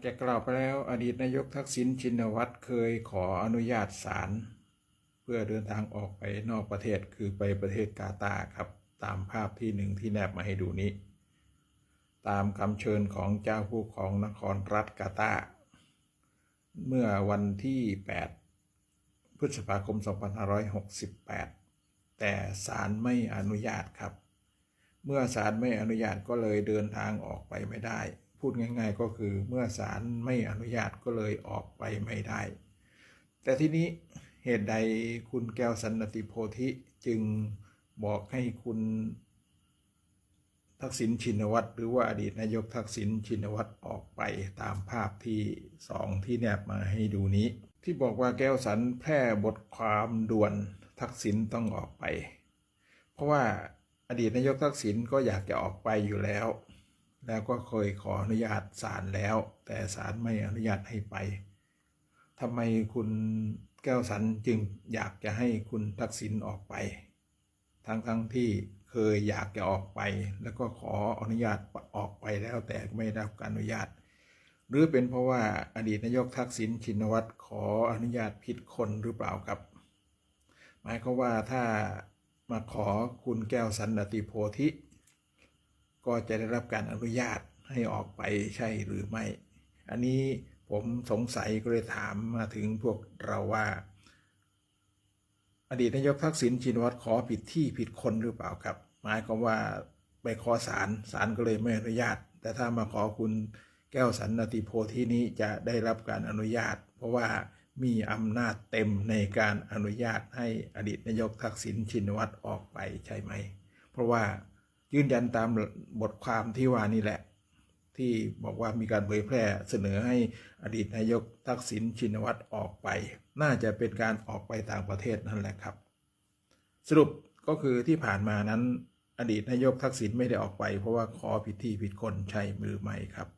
แกกล่าวไปแล้วอดีตนายกทักษิณชินวัตรเคยขออนุญาตศาลเพื่อเดินทางออกไปนอกประเทศคือไปประเทศกาตาครับ ตามภาพที่หนึ่งที่แนบมาให้ดูนี้ ตามคำเชิญของเจ้าผู้ของนครรัฐกาตา เมื่อวันที่ 8 พฤษภาคม 2568 แต่ศาลไม่อนุญาตครับ เมื่อศาลไม่อนุญาตก็เลยเดินทางออกไปไม่ได้ พูดง่ายๆ ก็คือเมื่อศาลไม่อนุญาตก็เลยออกไปไม่ได้ แต่ทีนี้เหตุใดคุณแก้วสันติโพธิจึงบอกให้คุณทักษิณชินวัตรหรือว่าอดีตนายกทักษิณชินวัตรออกไปตามภาพที่สองที่แนบมาให้ดูนี้ ที่บอกว่าแก้วสันแพร่บทความด่วนทักษิณต้องออกไป เพราะว่าอดีตนายกทักษิณก็อยากจะออกไปอยู่แล้ว แล้วก็เคยขออนุญาตศาลแล้ว แต่ศาลไม่อนุญาตให้ไปทำไมคุณแก้วสันจึงอยากจะให้คุณทักษิณออกไป ทั้งทั้งที่เคยอยากจะออกไป แล้วก็ขออนุญาตออกไปแล้วแต่ไม่ได้รับการอนุญาต หรือเป็นเพราะว่าอดีตนายกทักษิณชินวัตรขออนุญาตผิดคนหรือเปล่าครับ หมายความว่าถ้ามาขอคุณแก้วสันติโพธิ ก็จะได้รับการอนุญาตให้ออกไปใช่หรือไม่ อันนี้ผมสงสัยก็เลยถามมาถึงพวกเราว่า อดีตนายกทักษิณชินวัตรขอผิดที่ผิดคนหรือเปล่าครับ หมายความว่าไปขอศาลศาลก็เลยไม่อนุญาต แต่ถ้ามาขอคุณแก้วสันนติโพธินี้จะได้รับการอนุญาต เพราะว่ามีอำนาจเต็มในการอนุญาตให้อดีตนายกทักษิณชินวัตรออกไปใช่ไหม เพราะว่า ยืนยันตามบทความที่ว่านี่แหละ ที่บอกว่ามีการเผยแพร่เสนอให้อดีตนายกทักษิณชินวัตรออกไป น่าจะเป็นการออกไปต่างประเทศนั่นแหละครับ สรุปก็คือที่ผ่านมานั้น อดีตนายกทักษิณไม่ได้ออกไป เพราะว่าขอผิดที่ผิดคนใช้มือใหม่ครับ